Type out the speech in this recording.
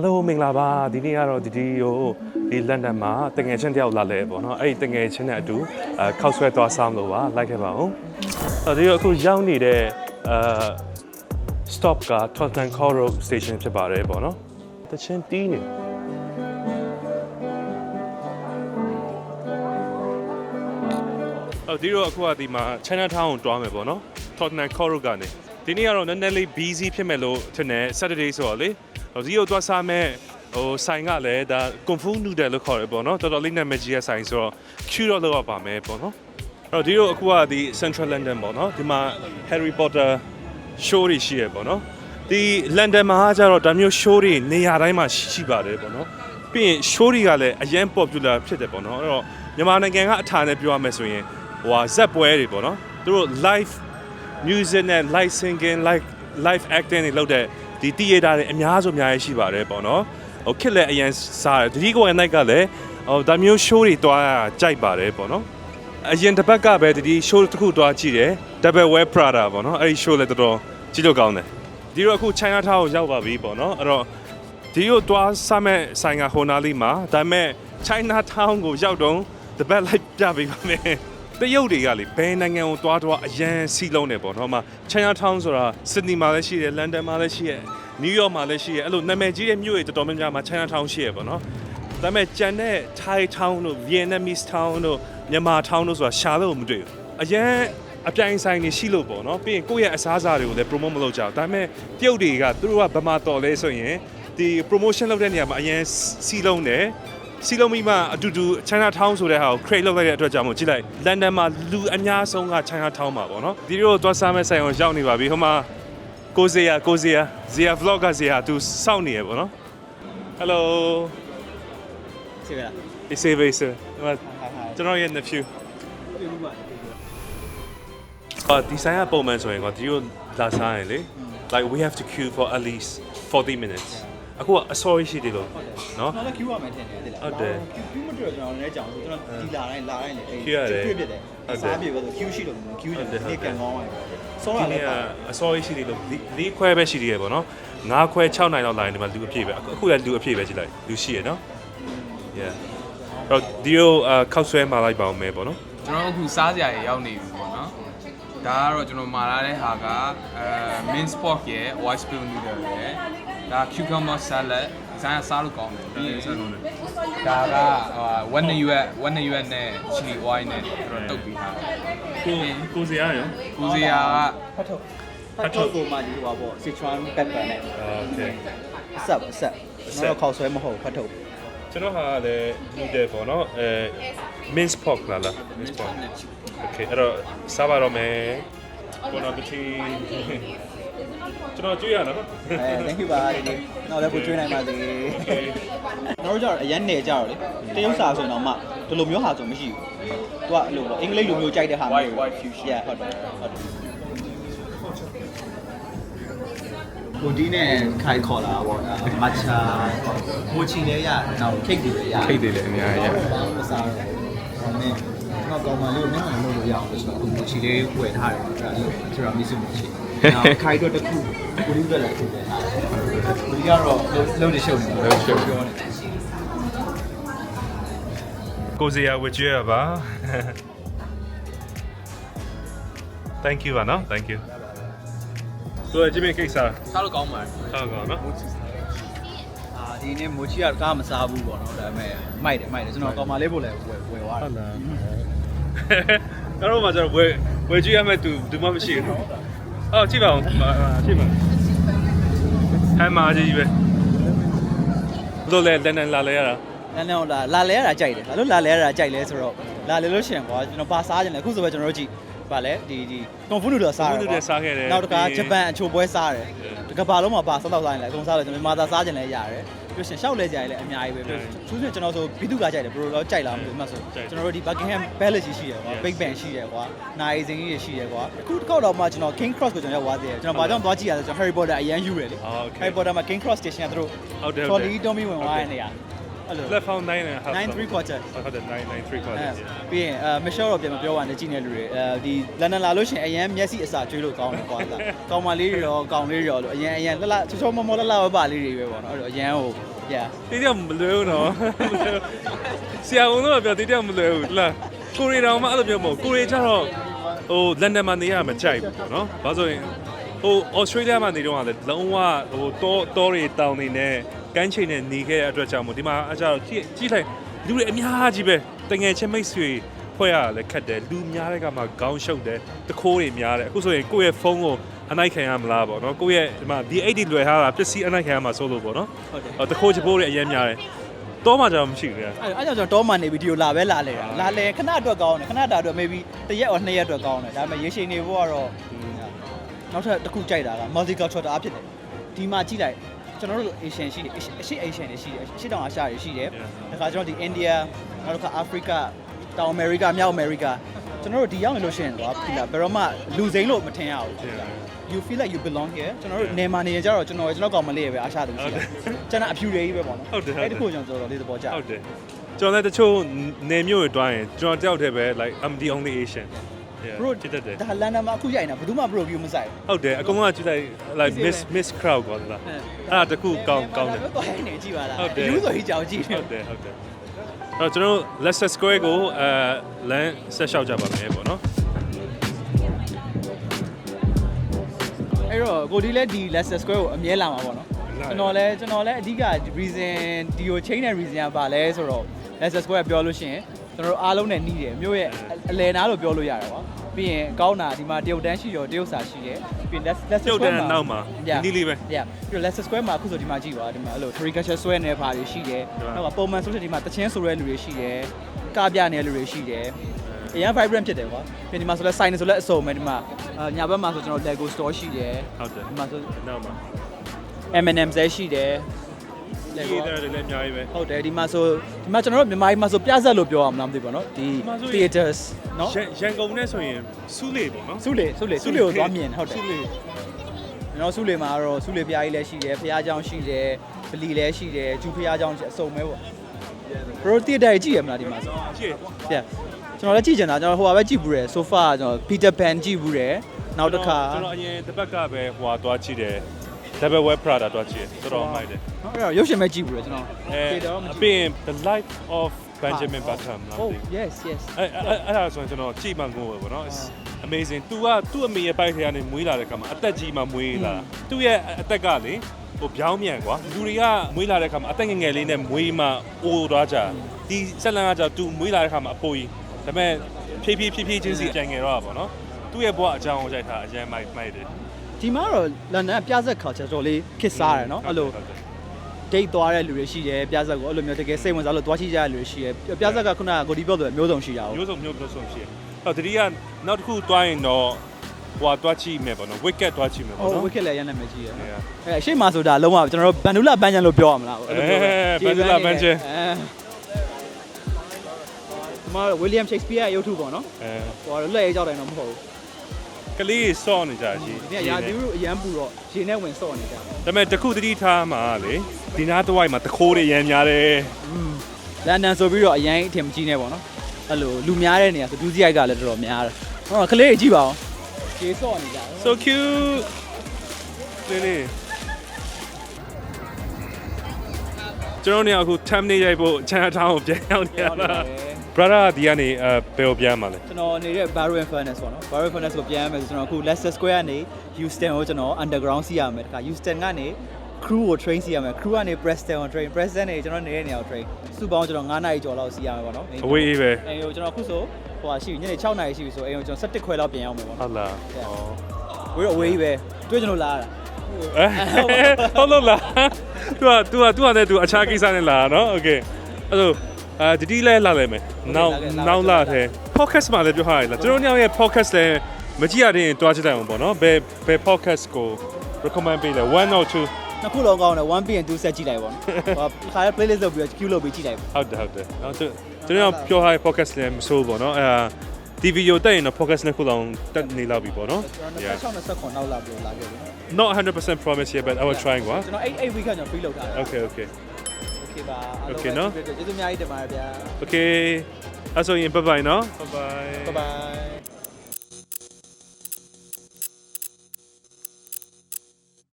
Hello မင်္ဂလာပါဒီနေ့ကတော့ဒီဒီကိုဒီလန်ဒန်မှာတငယ်ချင်းတယောက်လာလဲပေါ့နော်အဲ့ဒီတငယ်ချင်းနဲ့အတူအဲခောက်ဆွဲသွားဆောင်လို့ပါလိုက်ခဲ့ပါဦးအဲ့ဒီအခုရောက်နေတဲ့အဲ stop က Tottenham Court Road station ဖြစ်ပါတယ်ပေါ့နော်တချင်းတီးနေအော်ဒီတော့အခုကဒီမှာ China Town ကိုတွားမယ်ပေါ့နော် Tottenham Court Road ကနေဒီနေ့ကတော့နည်းနည်းလေး busy ဖြစ်မယ်လို့ထင်တယ် Saturday ဆိုတော့လေဟို ဒီကိုတွားစားမယ်ဟိုဆိုင်ကလည်းဒါ Kung Fu Noodle လို့ခေါ်တယ်ပေါ့နော်တော်တော်လေးနာမည်ကြီးတဲ့ဆိုင်ဆိုတော့ queue တော့လောက်ပါမယ်ပေါ့နော်အဲ့တော့ဒီတော့အခုကဒီ Central London ပေါ့နော်ဒီမှာ Harry Potter show တွေရှိရပေါ့နော်ဒီ London မှာကျတော့ဒါမျိုး show တွေနေရာတိုင်းမှာရှိပါတယ်ပေါ့နော်ပြီးရင် show တွေကလည်းအရင် popular ဖြစ်တယ်ပေါ့နော်အဲ့တော့မြန်မာနိုင်ငံကအထာနဲ့ပြောရမယ်ဆိုရင်ဟိုဟာဇက်ပွဲတွေပေါ့နော်သူတို့ live music နဲ့ live singing live live acting တွေလုပ်တဲ့ ဒီ theater တွေအများဆုံးအများကြီးရှိပါတယ်ပေါ့နော်ဟိုခက်လက်အရင်စားတယ်ဒီကိုအနိုင်ကလည်းဟိုဒါမျိုး show တွေတွားရကြိုက်ပါတယ်ပေါ့နော်အရင်တစ်ပတ်ကပဲဒီ show တစ်ခုတွားကြည့်တယ် Double Wear Prada ပေါ့နော်အဲ့ဒီ show လည်းတော်တော်ကြည့်လို့ကောင်းတယ်ဒီတော့အခု China Town ကိုရောက်ပါပြီပေါ့နော်အဲ့တော့ဒီကိုတွားစားမဲ့ဆိုင်ကဟိုနာလေးမှာဒါပေမဲ့ China Town ကိုရောက်တော့တပတ်လိုက်ပြပေးပါမယ် တရုတ်တွေကလေဘယ်နိုင်ငံကိုသွားသွားအရန်စီးလုံးနေပေါ့နော်။မှ China Town ဆိုတာ Sydney မှာလည်းရှိတယ်၊ London မှာလည်းရှိတယ်၊ New York မှာလည်းရှိတယ်။အဲ့လိုနာမည်ကြီးတဲ့မြို့တွေတော်တော်များများမှာ China Town ရှိရပေါ့နော်။ဒါပေမဲ့ကြံတဲ့ Thai Town တို့ Vietnamese Town တို့မြန်မာ Town တို့ဆိုတာရှာလို့မတွေ့ဘူး။အရန်အပြိုင်ဆိုင်နေရှိလို့ပေါ့နော်။ပြီးရင်ကိုယ့်ရဲ့အစားအစာတွေကိုလည်း promote မလုပ်ကြဘူး။ဒါပေမဲ့တရုတ်တွေကသူတို့ကဗမာတော်လဲဆိုရင်ဒီ promotion လုပ်တဲ့နေရာမှာအရန်စီးလုံးတယ်။ စီလုံးမိမအတူတူ China Town ဆိုတဲ့ဟာကို create လုပ်လိုက်တဲ့အတွက်ကြောင့်မို့ကြည့်လိုက် London မှာလူအများဆုံးက China Town မှာပေါ့နော်ဒီလိုသွားစားမဲ့ဆိုင်အောင်ရောက်နေပါပြီဟိုမှာကိုဇေယကိုဇေယဇေယ vlog ကဇေယသူစောင့်နေရပေါ့နော် Hello ဆေဗလာဆေဗေးဆေကျွန်တော်ရဲ့ nephew အာဒီဆိုင်ကပုံမှန်ဆိုရင်ကဒီလိုလာစားရင်လေ like we have to queue for at least 40 minutes yeah. အခုကအစောကြီးရှိတယ်လို့နော်ကျွန်တော်လည်း queue ရမယ်ထင်တယ်တဲ့လားဟုတ်တယ် queue မတွေ့တော့ကျွန်တော်လည်းကြောင်ဆိုကျွန်တော်ဒီလာတိုင်းလာတိုင်းလေ queue ရတယ်တွေ့ပြတယ်ဟုတ်တယ်စားပြေပဲဆို queue ရှိလို့ queue ဟုတ်တယ်နေကန်ကောင်းပါဆောဒီရလဲနေ့ကပါအစောကြီးရှိတယ်လို့၄ခွဲပဲရှိသေးရပေါ့နော်၅ခွဲ6နိုင်လောက်လာရင်ဒီမှာလူအပြည့်ပဲအခုအခုလည်းလူအပြည့်ပဲကြည့်လိုက်လူရှိရနော် yeah တော့ဒီလိုအခောက်ဆွဲมาလိုက်ပါအောင်မယ်ပေါ့နော်ကျွန်တော်အခုစားစရာတွေရောက်နေပြီပေါ့နော်ဒါကတော့ကျွန်တော်မှာလာတဲ့ဟာကအဲ mint pork ရယ် white spoon noodle ရယ် ဒါ cucumber salad ဇာတ်စားလို့ကောင်းတယ်ပြီးရင်ဒါကဝက်နရွက်ဝက်နရွက်နဲ့ chili oil နဲ့ကျွန်တော်တုပ်ပြီးထားတယ် ကိုကိုစီရရော ကိုစီယာက ဖတ်ထုတ်ဖတ်ထုတ်ကိုမှဒီဟိုပါပေါ့ Sichuan pepper နဲ့ โอเค အဆက်အဆက်ကျွန်တော်ခေါက်ဆွဲမဟုတ်ဖတ်ထုတ် ကျွန်တော်ဟာလည်း noodle ပေါ့နော်အဲ mince pork လာလား mince pork okay အဲ့တော့စားပါတော့မယ် bon appetit ကျွန်တော်ကြည့်ရနော် အဲ thank you ပါဒီနေ့တော့လည်းကိုကျွေးနိုင်ပါစေကျွန်တော်တို့ကြတော့အရန်နေကြတော့လေတရုတ်စာဆိုရင်တော့မှဒီလိုမျိုးဟာဆိုမရှိဘူးသူကအဲ့လိုပေါ့အင်္ဂလိပ်လိုမျိုးကြိုက်တဲ့ဟာမျိုး White- white fuchsia yeah ဟုတ်တယ်ဟုတ်တယ်ကိုဒီနဲ့ခိုင်ခေါ်လာပေါ့မတ်ချာမိုချီလည်းရနောက်ခိတ်တွေလည်းရခိတ်တွေလည်းအများကြီးရမစားတော့ဒါနဲ့ကျွန်တော်ကောင်မလေးကိုမျက်နှာလုပ်လို့ရအောင်လို့ဆိုတော့အခုမိုချီလေးဝယ်ထားတယ်အဲ့ဒါလို့ကျွန်တော်မစ်စမိုချီနောက် ခိုင်တော့တစ်ခုကိုဒီအတွက်လည်းခုပဲထားတယ်ကိုဒီကတော့လုံးတရှုပ်နေတယ်လုံးရှုပ်ပြောနေတယ်ကိုစီရဝကြွရပါ Thank you ပါနော် Thank you ဆိုတော့ဒီမေကိစ္စစားလို့ကောင်းပါတယ်ဆောက်ကောနော်အာဒီနေ့မိုချီကကားမစားဘူးပေါ့နော်ဒါပေမဲ့မိုက်တယ်မိုက်တယ်ကျွန်တော်ကောင်မလေးပို့လဲဝယ်ဝယ်သွားတယ်လားတော့မှကျတော့ဝယ်ဝယ်ကြည့်ရမယ်သူသူမှမရှိဘူးနော် အော်ကြည့်ပါဦးကြည့်ပါဟမ်းမာကြီးပဲလို့လဲလန်လန်လာလဲရတာနန်းနန်းလာလာလဲရတာကြိုက်တယ်ဘာလို့လာလဲရတာကြိုက်လဲဆိုတော့ လာလေလို့ရှိရင်ကွာကျွန်တော်ပါစားကြတယ်အခုဆိုပဲကျွန်တော်တို့ကြည့်ပါလေဒီဒီကွန်ဖူနူဒယ်စားတယ်ကွာကွန်ဖူနူဒယ်စားခဲ့တယ်နောက်တစ်ခါဂျပန်အချိုပွဲစားတယ်တကဘာလုံးမှာပါစားတော့စားရင်လည်းအကုန်စားတယ်ကျွန်တော်မာသာစားကြတယ်ရတယ်ပြရှင်ရှောက်လဲကြရလဲအများကြီးပဲပြရှင်သူဆိုကျွန်တော်ဆိုဘီတုကကြိုက်တယ်ဘရိုတော့ကြိုက်လားမသိမှဆိုကျွန်တော်တို့ဒီ Buckingham Palace ရှိတယ်ကွာ Big Ben ရှိတယ်ကွာနိုင်စင်ကြီးရှိတယ်ကွာအခုတစ်ခေါက်တော့မှကျွန်တော် King Cross ကိုကျွန်တော်ရောက်သွားသေးတယ်ကျွန်တော်ဘာကြောင့်သွားကြည့်ရလဲဆိုတော့ Harry Potter အရန်ယူတယ်လေ Harry Potter မှာ King Cross Station ကသူတို့ Trolley Tommy ဝင်သွားတဲ့နေရာ အဲ့လို platform 9 and a half 9 3 quarter ဟုတ်တယ်9 9 3 quarter အဲပြီးရင်အဲမရှော့တော့ပြန်မပြောပါနဲ့ကြည့်နေလူတွေအဲဒီလန်ဒန်လာလို့ရှိရင်အရန်မျက်စိအစာကျွေးလို့ကောင်းတယ်ကွာလားကောင်မလေးတွေရောကောင်လေးတွေရောလို့အရန်အရန်လှလှချောချောမောမောလှလှဝပါလေးတွေပဲပေါ့နော်အဲ့တော့အရန်ဟို yeah တေးတယောက်မလွယ်ဘူးနော်ဆရာဝန်တော့ပြောတေးတယောက်မလွယ်ဘူးလားကိုရီတောင်မှအဲ့လိုပြောမဟုတ်ကိုရီကျတော့ဟိုလန်ဒန်မှာနေရမကြိုက်ဘူးပေါ့နော်ဘာလို့ဆိုရင်ဟိုဩစတြေးလျမှာနေတော့လည်းလုံးဝဟိုတောတောတွေတောင်တွေနဲ့ ကမ်းခြေနဲ့နေခဲ့တဲ့အတွက်ကြောင့်မို့ဒီမှာအကြတော့ကြည့်ကြည့်လိုက်လူတွေအများကြီးပဲတငယ်ချင်းမိတ်ဆွေဖွဲ့ရတာလည်းခက်တယ်လူများတဲ့ကမှခေါင်းရှုပ်တယ်တခိုးတွေများတယ်အခုဆိုရင်ကိုယ့်ရဲ့ဖုန်းကိုအနိုင်ခံရမလားပေါ့နော်ကိုယ့်ရဲ့ဒီမှာဒီ80 လွယ်ထားတာပစ္စည်းအနိုင်ခံရမှာစိုးလို့ပေါ့နော်ဟုတ်တယ်ဟောတခိုးချပိုးတွေအရင်များတယ်တော့မှကြောင်မရှိဘူးလေအဲ့အဲ့ကြောင့်ကျွန်တော်တောမှနေဗီဒီယိုလာပဲလာလဲတာလာလဲခဏအတွက်ကောင်းတယ်ခဏတာအတွက် maybe တစ်ရက် or နှစ်ရက်အတွက်ကောင်းတယ်ဒါပေမဲ့ရေရှည်နေဖို့ကတော့နောက်ထပ်တစ်ခုကြိုက်တာက multicultural တအားဖြစ်တယ်ဒီမှာကြည့်လိုက် ကျွန်တော်တို့ Asian ရှိတယ်အရှေ့ Asian တွေရှိတယ်အရှေ့တောင်အာရှတွေရှိတယ်ဒါခါကျွန်တော်ဒီ India နောက်တစ်ခါ Africa တောင် America မြောက် America ကျွန်တော်တို့ဒီရောက်နေလို့ရှိရင်တော့ဒီလားဘယ်တော့မှလူစိမ့်လို့မထင်ရဘူး you feel like you belong here ကျွန်တော်တို့နေမှာနေရင်ကြတော့ကျွန်တော်ကျွန်တော်ကောင်မလေးရပဲအားရှာတယ်ရှိတာကျွန်တော်အဖြူတွေကြီးပဲပေါ့နော်ဟုတ်တယ်ဟုတ်တယ်အဲ့ဒီကိုကျွန်တော်တော်တော်လေးသဘောကျတယ်ဟုတ်တယ်ကျွန်တော်လည်းတချို့နေမျိုးတွေတွားရင်ကျွန်တော်တယောက်တည်းပဲ like I'm the only Asian yeah ဘရိုချစ်တတ်တယ်ဒါလန်ဒန်မှာအခုရိုက်နေတာဘယ်သူမှဘရိုဗီယူမဆိုင်ဟုတ်တယ်အကုန်လုံးကကြည့်လိုက် like miss miss crowd ကွာလားအဲ့ဒါတခုကောင်းကောင်းတယ်တော့ဟဲ့နေကြည့်ပါလားဟုတ်တယ်ယူဆိုကြီးကြောင်ကြည့်နေဟုတ်တယ်ဟုတ်တယ်အဲ့တော့ကျွန်တော်တို့ Leicester Square ကိုအဲလမ်းဆက်လျှောက်ကြပါမယ်ပေါ့နော်အဲ့တော့ကိုဒီလည်းဒီ Leicester Square ကိုအမြဲလာမှာပေါ့နော်ကျွန်တော်လည်းကျွန်တော်လည်းအဓိက reason ဒီကို chain တဲ့ reason ကဘာလဲဆိုတော့ Leicester Square ပြောလို့ရှိရင် ကျွန်တော်တို့အားလုံးနဲ့နှီးတယ်မြို့ရဲ့အလယ်နားလို့ပြောလို့ရတယ်ပေါ့ပြီးရင်ကောင်းတာဒီမှာတရုတ်တန်းရှိရောတရုတ်စာရှိတယ်ပြီးရင် Leicester ကျုပ်တ Square န်းမှာနောက်မှာ Yeah. နီးလေးပဲ yeah ပြီးတော့ Leicester Square မှာအခုဆိုဒီမှာကြည့်ပါဒီမှာအဲ့လို caricature ဆွဲနေတဲ့ဘာတွေရှိတယ်ဟုတ်ပါနောက်ကပုံမှန်ဆိုလို့ဒီမှာတချင်းဆိုတဲ့လူတွေရှိတယ်ကပြနေတဲ့လူတွေရှိတယ်အရင် vibrant ဖြစ်တယ်ကွာပြီးဒီမှာဆိုလဲ sign ဆိုလဲအစုံပဲဒီမှာအာညာဘက်မှာဆိုကျွန်တော် Lego store ရှိတယ်ဟုတ်တယ်ဒီမှာဆိုနောက်မှာ M&M ဇဲရှိတယ် ဒီတဲ့တွေလည်းအများကြီးပဲ ဟုတ်တယ်ဒီမှာဆိုဒီမှာကျွန်တော်တို့မြန်မာပြည်မှာဆိုပြဆက်လို့ပြောရမလားမသိဘူးပေါ့နော်ဒီ ဒီမှာဆိုရင် theaters နော် ရန်ရန်ကုန်နဲ့ဆိုရင်စူးလေပေါ့နော် စုလေစုလေစုလေကိုသွားမြင်ဟုတ်တယ် စူးလေ ကျွန်တော်စုလေမှာကတော့စုလေဖျားကြီးလည်းရှိတယ်ဖျားเจ้าရှိတယ်ဗလီလည်းရှိတယ်ဂျူဖျားเจ้าအစုံပဲပေါ့ဘရိုတီတာကြီးရမလားဒီမှာဆို ကြည့် ပြကျွန်တော်လည်းကြည့်ချင်တာကျွန်တော်ဟိုပါပဲကြည့်ဘူးတယ်ဆိုဖာကျွန်တော် Peter Pan ကြည့်ဘူးတယ်နောက်တစ်ခါ ကျွန်တော်အရင်တစ်ပတ်ကပဲဟိုဟာတွားကြည့်တယ် Double Web Prada တွားကြည့်တယ်တော်တော်မိုက်တယ်ဟုတ်အဲ့တော့ရုပ်ရှင်ပဲကြည့်ဘူးတယ်ကျွန်တော်အဲတေတော့မအကြည့်ပြင် The Life of Benjamin Button လား Oh yes yes အဲအဲ့အဲ့ဒါဆိုရင်ကျွန်တော်ကြည့်မှငိုပဲပေါ့နော် It's amazing तू ကသူ့အမေရဲ့ဘိုက်ထဲကနေမွေးလာတဲ့ခါမှာအသက်ကြီးမှမွေးလာသူ့ရဲ့အသက်ကလေဟိုပြောင်းမြန်ကွာလူတွေကမွေးလာတဲ့ခါမှာအသက်ငယ်ငယ်လေးနဲ့မွေးမှအိုးသွားကြဒီဆက်လန်ကကြောင့် तू မွေးလာတဲ့ခါမှာအပိုကြီးဒါပေမဲ့ဖြည်းဖြည်းဖြည်းဖြည်းချင်းစီကြံငယ်တော့တာပေါ့နော်သူ့ရဲ့ဘဝအကြောင်းကိုကြိုက်တာအရင်မိုက်မိုက်တယ် ဒီမှာတော့လန်ဒန်ပြဆက် culture တော်လေးခစ်စားတယ်နော်အဲ့လိုဟုတ်တယ် date သွားတဲ့လူတွေရှိတယ်ပြဆက်ကိုအဲ့လိုမျိုးတကယ်စိတ်ဝင်စားလို့သွားကြည့်ကြတဲ့လူတွေရှိတယ်ပြဆက်ကခုနကကိုဒီပြောတယ်မျိုးစုံရှိတာဟုတ်မျိုးစုံမျိုးမျိုးစုံရှိတယ်ဟောတတိယနောက်တစ်ခုတွားရင်တော့ဟိုတွားကြည့်မယ်ပေါ့နော် wicket တွားကြည့်မယ်ပေါ့ဟိုနော်ဝစ်ကက်လည်းရမ်းနာမည်ကြီးတယ်နော် Yeah. အဲအရှိမဆိုတာလုံးဝကျွန်တော်တို့ဘန်ဒူလာဘန်ချန်လို့ပြောရမလားအဲ့လိုပြောအဲဘန်ဒူလာဘန်ချန်ဒီမှာဝီလျံရှိတ်စပီးယားရုပ်ထုပေါ့နော်အဲဟိုကတော့လက်ရဲကြောက်တယ်တော့မဟုတ်ဘူး ကလေးစော့နေကြရှိဒီကရာသီဥတုအရန်ပူတော့ရေနဲ့ဝင်စော့နေကြတယ်ဒါပေမဲ့တခုတတိထားမှာလေဒီနားတစ်ဝိုက်မှာတခိုးတွေရမ်းများတယ်လန်ဒန်ဆိုပြီးတော့အရင်အထင်မကြီးနေပေါ့နော်အဲ့လိုလူများတဲ့နေရာဆိုဒူးစီရိုက်ကလည်းတော်တော်များတယ်ဟောကလေးကြီးကြည့်ပါအောင်ရေစော့နေကြတယ် so cute လေးလေးကျွန်တော်တို့ကအခု time နေရိုက်ဖို့ channel town ကိုပြန်ရောက်နေရတာ brother ကဒီကနေအဲဘယ်ကိုပြန်မှာလဲ ကျွန်တော်နေတဲ့ Barrow Furnace ပေါ့နော် Barrow Furnace ကိုပြန်ရမယ်ဆိုကျွန်တော်အခု Leicester Square ကနေ Houston ကိုကျွန်တော် underground စီးရမယ်တခါ Houston ကနေ crew ကို train စီးရမယ် crew ကနေ Preston ကို train Preston နေကျွန်တော်နေတဲ့နေရာကို train စုပေါင်းကျွန်တော်9နာရီကျော်လောက်စီးရမယ်ပေါ့နော် အဝေးကြီးပဲ အိမ်ကိုကျွန်တော်အခုဆိုဟိုဟာရှိပြီညနေ6နာရီရှိပြီဆိုအိမ်ကိုကျွန်တော်17ခွဲလောက်ပြန်ရောက်မယ်ပေါ့ ဟု နော် တ်လားဩ ဝေးတော့အဝေးကြီးပဲတွေ့ကျွန်တော်လာတာ အဲဟုတ်လို့လား तू อ่ะ तू อ่ะ तू อ่ะနဲ့ तू အခြားကိစ္စနဲ့လာเนาะ okay အဲ့တော့ အဲဒီဒီလဲလာလိုက်မယ်နောက်နောက်လာတဲ့ podcast မှာလည်းပြောထားရည်လားကျွန်တော်ညောင်ရဲ့ podcast လည်းမကြည့်ရတဲ့ရင်တွားကြည့်လိုက်အောင်ပေါ့နော်ဘယ်ဘယ် podcast ကို recommend ပေးလဲ1 or 2နှစ်ခုလုံးကောင်းတယ် 1P and 2 set ကြည့်လိုက်ပေါ့နော်ဟိုခါရ playlist လုပ်ပြီးတော့ queue လုပ်ပြီးကြည့်လိုက်ပေါ့ဟုတ်တယ်ဟုတ်တယ်နော်ကျွန်ကျွန်တော်ပြောထားတဲ့ podcast လည်းမဆိုးပေါ့နော်အဲ TV ကိုတက်ရင်တော့ podcast နှစ်ခုလောက်တက်နေလောက်ပြီပေါ့နော်ကျွန်တော်26 29နောက်လာပြီးလာခဲ့ပြီနော် not 100% promise yet but I will try ကွာကျွန်တော်8 8 week ကကျွန်တော် free လုပ်ထားတယ် okay okay okay okay ပါ Okay နော် ကျေးဇူးအများကြီးတင်ပါတယ်ဗျာ Okay အဲ့ဆိုရင် bye bye နော် bye bye bye bye